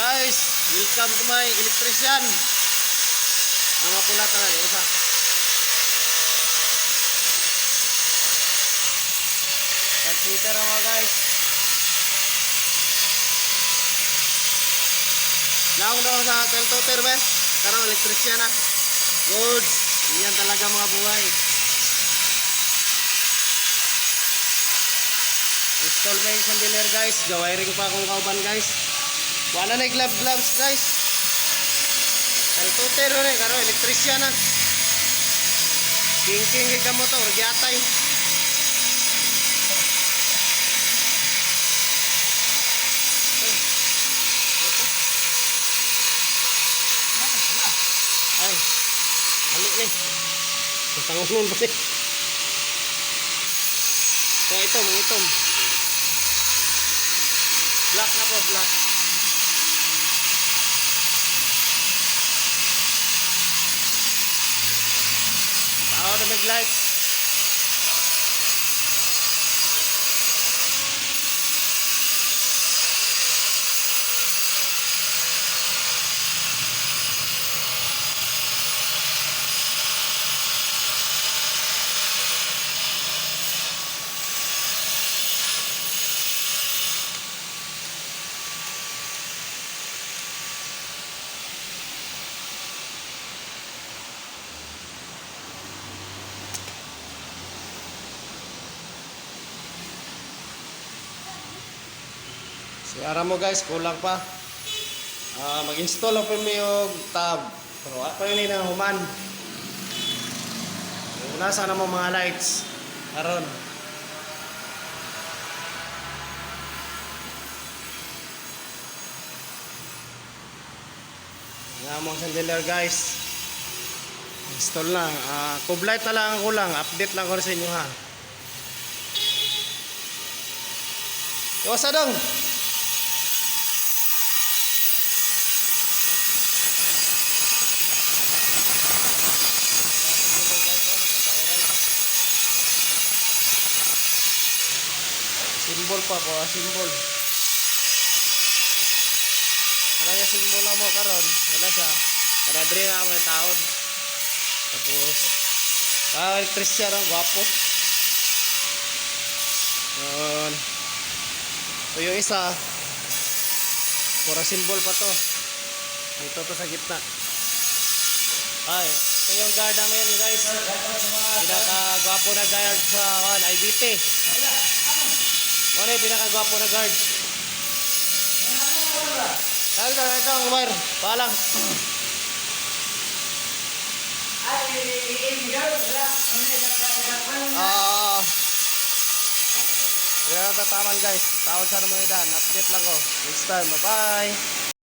Guys, welcome to my electrician. Ang mapulat na yung isa. Calculator ako guys. Naong daw sa teltoter be. Karang electrician na. Good. Yan talaga mga buhay. Install may isang dealer guys. Gawiring pa akong kauban guys. Wala na glove gloves guys. Teltoter rin. Karo electrician na. King king ka motor. Gyatay. Ay. Halo ni. Tangunan pa ni. So ito, mga itom. Black na po, black. Tao Si ara mo guys, kulang pa. Ah, mag-install ako mi og tab. Pero ako yun na human. Wala sana mo mga lights. Aron. Nga mo sa dealer guys. Install na. Ah, tube light na lang ang kulang. Update lang ko sa inyo ha. Iwas na dong. Simbol pa po, simbol. Ano yung simbol mo karon? Wala siya. Para dre nga may taon. Tapos, ah, Christian ang gwapo. Yun. Ito yung isa. Pura simbol pa to. Dito to sa gitna. Ay, ito yung guard namin guys. Pinaka-gwapo na guard sa kan, IBT. Ano yung pinaka-gwapo na guard? Ay, ito, ito, Umar. Paalang. Ah. Kaya tataman guys. Tawag sa naman idan. Update lang ko. Next time. Bye-bye.